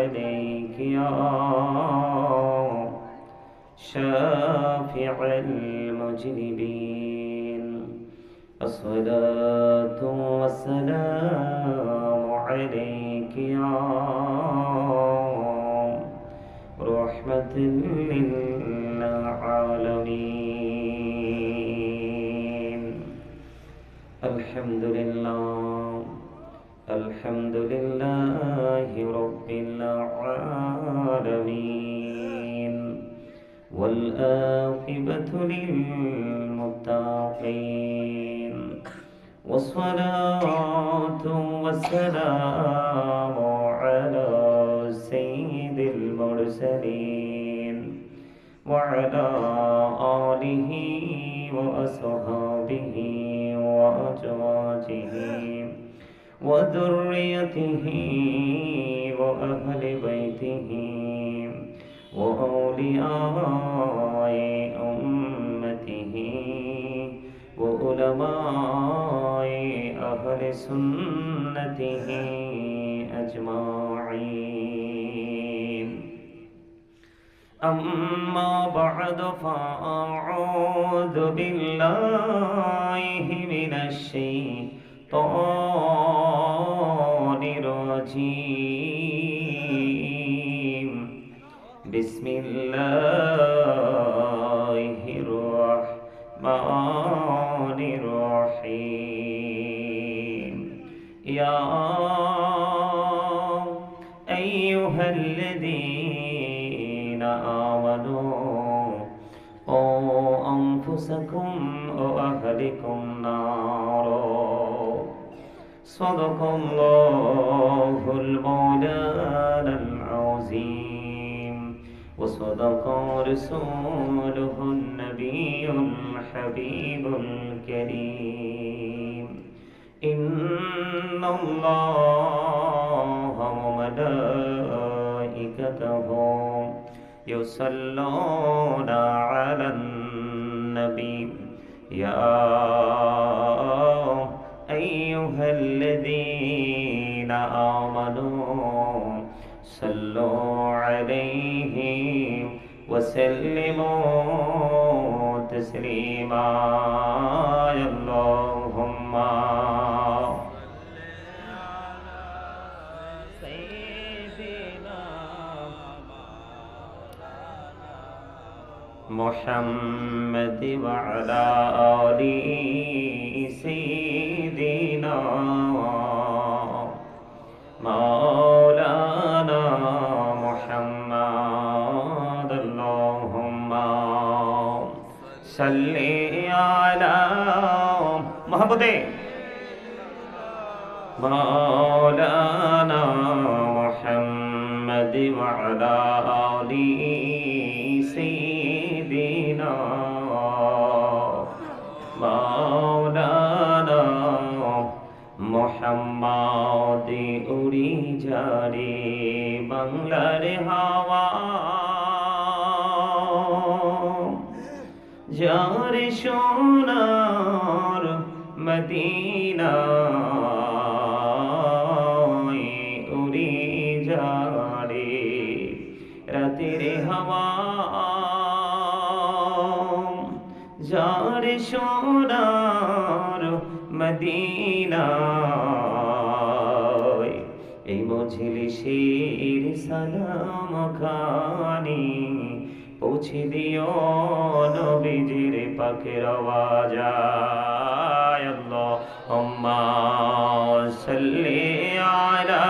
عليك يا شافع المجرمين الصلاة والسلام عليك يا رحمة للعالمين. الحمد لله الحمد لله. والآقبة للمتقين. والصلاة والسلام على سيد المرسلين وعلى آله وأصحابه وأزواجه وذريته وأهل بيته وأولياء أمته وعلماء أهل سنته أجمعين. أما بعد فأعوذ بالله من الشيطان الرجيم. بسم الله الرحمن الرحيم. يا أيها الذين آمنوا قوا أنفسكم وأهلكم نارا. صدق الله المولانا وصدق رسوله النبي الحبيب الكريم إن الله وملائكته يصلون على النبي. يا أيها الذين آمنوا صلوا عليه وسلموا تسليما يا اللهم. سيدنا محمد وعلى آل سيدنا مولانا صل على محمد مولانا محمد وعلى آل سيدنا مولانا মোহাম্মদ উড়ি যারে বাংলার হাওয়া মদিনায় উড়ি যাড়ে রাতের হাওয়া যার সোনার মদিনায়। এই মঝিল শের সালাম খানি পৌঁছে দিও নবীজির পাখের আওয়াজায় আল্লাহুম্মা সাল্লি আলা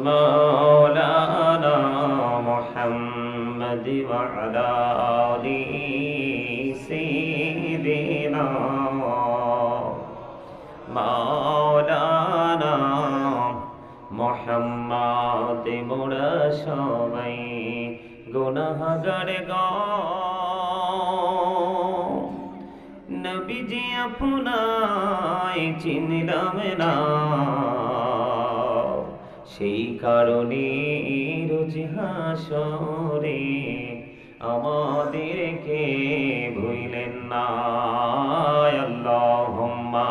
مولانا محمد وعلى آل سيدنا مولانا মোহাম্মদ মোরা সবাই গুনাহগার গো। নবীজি আপনায় চিনলাম না। সেই কারণে রোজ হাসরে আমাদেরকে ভুইলেন না। আল্লাহুম্মা।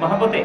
মহাবতে।